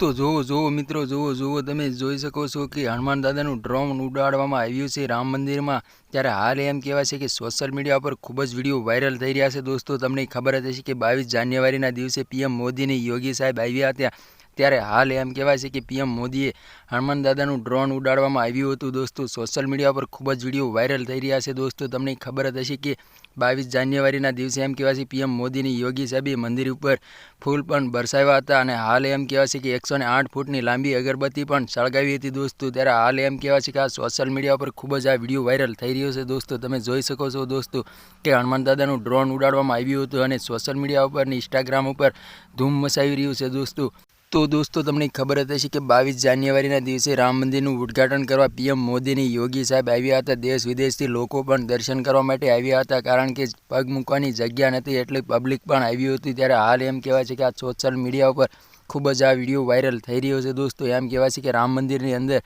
તો જોવો જુઓ મિત્રો જોવો જુઓ તમે જોઈ શકો છો કે હનુમાન દાદાનું ડ્રોન ઉડાડવામાં આવ્યું છે રામ મંદિરમાં. ત્યારે હાલ એમ કહેવાય છે કે સોશિયલ મીડિયા પર ખૂબ જ વીડિયો વાયરલ થઈ રહ્યા છે. દોસ્તો, તમને ખબર જ હશે કે બાવીસ જાન્યુઆરીના દિવસે પીએમ મોદીની યોગી સાહેબ આવ્યા હતા. ત્યારે હાલ એમ કહેવાય છે કે પીએમ મોદીએ હનુમાન દાદાનું ડ્રોન ઉડાડવામાં આવ્યું હતું. દોસ્તો સોશિયલ મીડિયા પર ખૂબ જ વીડિયો વાયરલ થઈ રહ્યા છે. દોસ્તો, તમને ખબર જ હશે કે બાવીસ જાન્યુઆરીના દિવસે એમ કહેવાય છે પીએમ મોદીની યોગી સાહેબે મંદિર ઉપર ફૂલ પણ બરસાવ્યા હતા અને હાલ એમ કહેવાય છે કે એકસો આઠ ફૂટની લાંબી અગરબત્તી પણ સળગાવી હતી. દોસ્તો, ત્યારે હાલ એમ કહેવાય છે કે આ સોશિયલ મીડિયા પર ખૂબ જ આ વીડિયો વાયરલ થઈ રહ્યો છે. દોસ્તો, તમે જોઈ શકો છો દોસ્તો કે હનુમાન દાદાનું ડ્રોન ઉડાડવામાં આવ્યું હતું અને સોશિયલ મીડિયા ઉપર ઇન્સ્ટાગ્રામ ઉપર ધૂમ મચાવી રહ્યું છે દોસ્તો. તો દોસ્તો, તમને ખબર જ હશે કે બાવીસ જાન્યુઆરીના દિવસે રામ મંદિરનું ઉદ્ઘાટન કરવા પીએમ મોદીની યોગી સાહેબ આવ્યા હતા. દેશ વિદેશથી લોકો પણ દર્શન કરવા માટે આવ્યા હતા, કારણ કે પગ મૂકવાની જગ્યા નથી એટલે પબ્લિક પણ આવ્યું હતું. ત્યારે હાલ એમ કહેવાય છે કે આ સોશિયલ મીડિયા ઉપર ખૂબ જ આ વીડિયો વાયરલ થઈ રહ્યો છે દોસ્તો. એમ કહેવાય છે કે રામ મંદિરની અંદર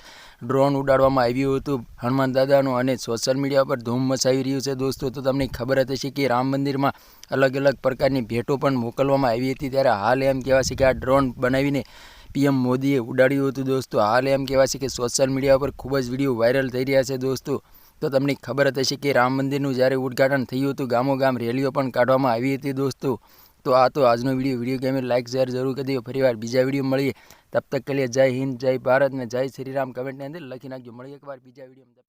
ડ્રોન ઉડાડવામાં આવ્યું હતું હનુમાન દાદાનું અને સોશિયલ મીડિયા પર ધૂમ મચાવી રહ્યું છે દોસ્તો. તો તમને ખબર જ હશે કે રામ મંદિરમાં અલગ અલગ પ્રકારની ભેટો પણ મોકલવામાં આવી હતી. ત્યારે હાલ એમ કહેવાય છે કે આ ડ્રોન બનાવીને પીએમ મોદીએ ઉડાડ્યું હતું દોસ્તો. હાલ એમ કહેવાય છે કે સોશિયલ મીડિયા પર ખૂબ જ વીડિયો વાયરલ થઈ રહ્યા છે દોસ્તો. તો તમને ખબર હશે કે રામ મંદિરનું જ્યારે ઉદ્ઘાટન થયું હતું ગામો ગામ રેલીઓ પણ કાઢવામાં આવી હતી દોસ્તો. તો આ તો આજનો વીડિયો વીડિયો ગમે લાઇક શેર જરૂર કરી દો. ફરીવાર બીજા વીડિયો મળીએ. તબ તક કે લીએ જય હિન્દ, જય ભારત ને જય શ્રી કમેન્ટની અંદર લખી નાખજો. મળીએ એકવાર બીજા વીડિયો